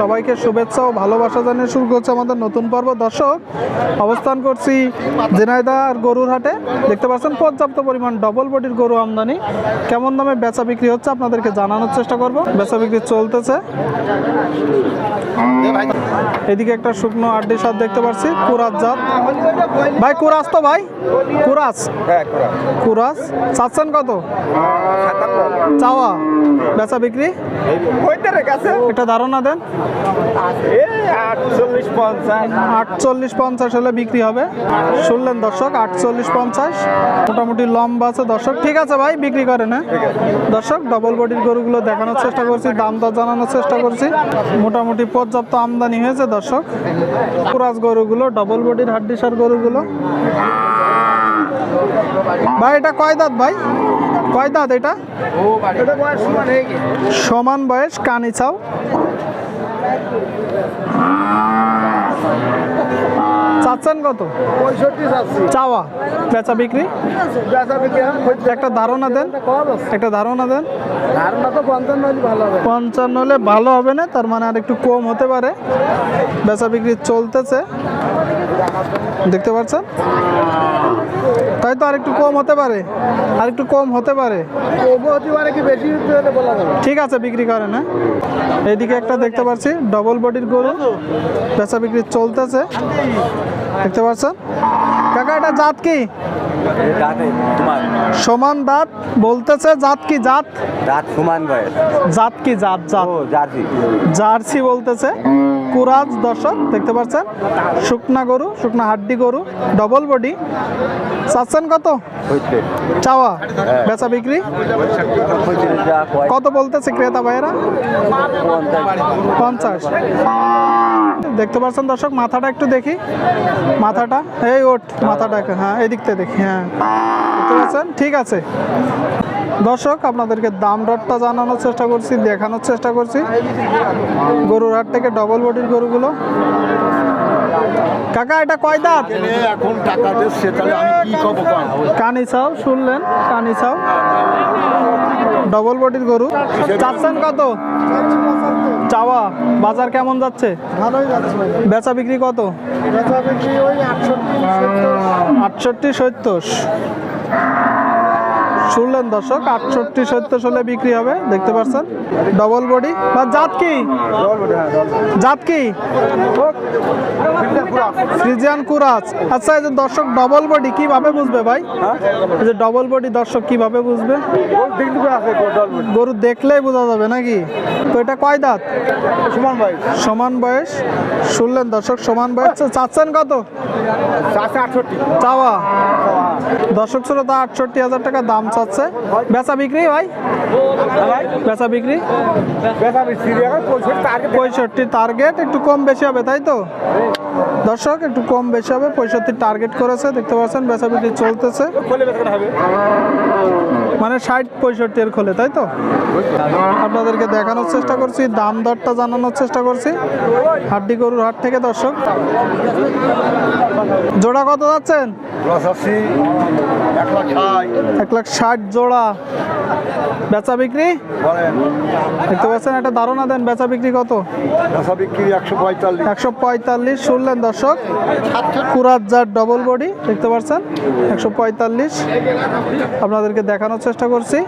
সবাইকে শুভেচ্ছা ও ভালোবাসা জানিয়ে শুরু করছে আমাদের নতুন পর্ব। দর্শক অবস্থান করছি জেনাইদা আর গরুর হাটে। দেখতে পাচ্ছেন পর্যাপ্ত পরিমাণ ডবল বডির গরু আমদানি। কেমন দামে বেচা বিক্রি হচ্ছে আপনাদেরকে জানানোর চেষ্টা করব। বেচা বিক্রি চলতেছে। এদিকে একটা শুকনো আড্ডি সাত দেখতে পাচ্ছি কুরাজ জাত। ভাই কুরাজ তো ভাই? কুরাজ হ্যাঁ করা কুরাজ চাচ্ছেন কত? বেচা বিক্রি? একটা ধারণা দেন। আটচল্লিশ পঞ্চাশ। হলে বিক্রি হবে। শুনলেন দর্শক আটচল্লিশ পঞ্চাশ। মোটামুটি লম্বা আছে দর্শক। ঠিক আছে ভাই বিক্রি করেন হ্যাঁ? দর্শক ডবল বডির গরুগুলো দেখানোর চেষ্টা করছি দাম দর জানানোর চেষ্টা করছি। মোটামুটি পর্যাপ্ত আমদানি হয়েছে দর্শক। পুরাজ গরুগুলো ডবল বডির হাড্ডিসার গরুগুলো। ভাই এটা কয় দাঁত ভাই? কয় দাঁত এটা? এটা বয়স সমান হয়ে গেছে সমান বয়স কানি চাও। চাচ্ছেন কত? পঁয়ষট্টি চাওয়া। বেচা বিক্রি? একটা ধারণা দেন। একটা ধারণা দেন। পঞ্চান্ন হলে ভালো হবে না? তার মানে আর একটু কম হতে পারে। বেচা বিক্রি চলতেছে। দেখতে পাচ্ছেন? তাই তো আর একটু কম হতে পারে। আর একটু কম হতে পারে। ঠিক আছে, বিক্রি করেন হ্যাঁ? এইদিকে একটা দেখতে পাচ্ছি। ডবল বডির গরু। বেচা বিক্রি চলতেছে। দেখতে পাচ্ছেন? কাকা, এটা জাত কি? সমান দাঁত? বলতেছে জাত কি জাত? রাত সমান জাত কি জাত জাত। জার্সি জার্সি বলতেছে। কুরাজ দর্শক, দেখতে পাচ্ছেন? শুকনা গরু, শুকনা হাড্ডি গরু ডবল বডি চাচ্ছেন কত? চাওয়া। বেচা বিক্রি? কত বলতেছে ক্রেতা ভাইয়েরা? পঞ্চাশ। দেখতে পাচ্ছেন দর্শক? মাথাটা একটু দেখি। মাথাটা? এই ওট মাথাটা হ্যাঁ এদিক থেকে দেখি হ্যাঁ। দেখতে পাচ্ছেন? ঠিক আছে। দর্শক আপনাদেরকে দাম দরটা জানানোর চেষ্টা করছি দেখানোর চেষ্টা করছি। গরুর হাট থেকে ডবল বডির গরুগুলো। কাকা এটা কয় দাঁত? এখন টাকা দিচ্ছে তাহলে আমি কি কব কানি চাও শুনলেন? কানি চাও ডবল বডির গরু। চাচ্ছেন কত? চাওয়া বাজার কেমন যাচ্ছে? ভালোই যাচ্ছে বেচা বিক্রি কত? বেচা বিক্রি ওই আটষট্টি সত্তর। শুনলেন দর্শক আটষট্টি সত্তর হলে বিক্রি হবে দেখতে পাচ্ছেন ডবল বডি বা জাত কি? জাত কি? ফ্রিজিয়ান কুরাজ আচ্ছা এই যে দর্শক ডবল বডি কীভাবে বুঝবে ভাই? এই যে ডবল বডি দর্শক কীভাবে বুঝবে? গরু দেখলেই বোঝা যাবে নাকি? তো এটা কয় দাঁত? সমান ভাই সমান বয়স। শুনলেন দর্শক সমান বয়স। চাচ্ছেন কত? চাওয়া। দর্শক ছিল শ্রোতা আটষট্টি হাজার টাকা দাম চাচ্ছে বেচা বিক্রি, ভাই? বেচা বিক্রি? পঁয়ষট্টি টার্গেট একটু কম বেশি হবে, তাই তো? দর্শক, একটু কম বেশি হবে, পঁয়ষট্টি টার্গেট করেছে, দেখতে পাচ্ছেন, বেচা বিক্রি চলতেছে। মানে ষাট পঁয়ষট্টি এর খোলে, তাই তো? আপনাদেরকে দেখানোর চেষ্টা করছি, দাম দরটা জানানোর চেষ্টা করছি, হাড্ডি গরুর হাট থেকে, দর্শক। জোড়া কত যাচ্ছেন? এক লাখ ষাট। এক লাখ ষাট জোড়া বেচা বিক্রি? দেখতে পাচ্ছেন একটা ধারণা দেন বেচা বিক্রি কত? বেচা বিক্রি একশো পঁয়তাল্লিশ। একশো পঁয়তাল্লিশ শুনলেন দর্শক? কুরাত জার ডবল বডি দেখতে পাচ্ছেন? একশো পঁয়তাল্লিশ। আপনাদেরকে দেখানোর চেষ্টা করছি।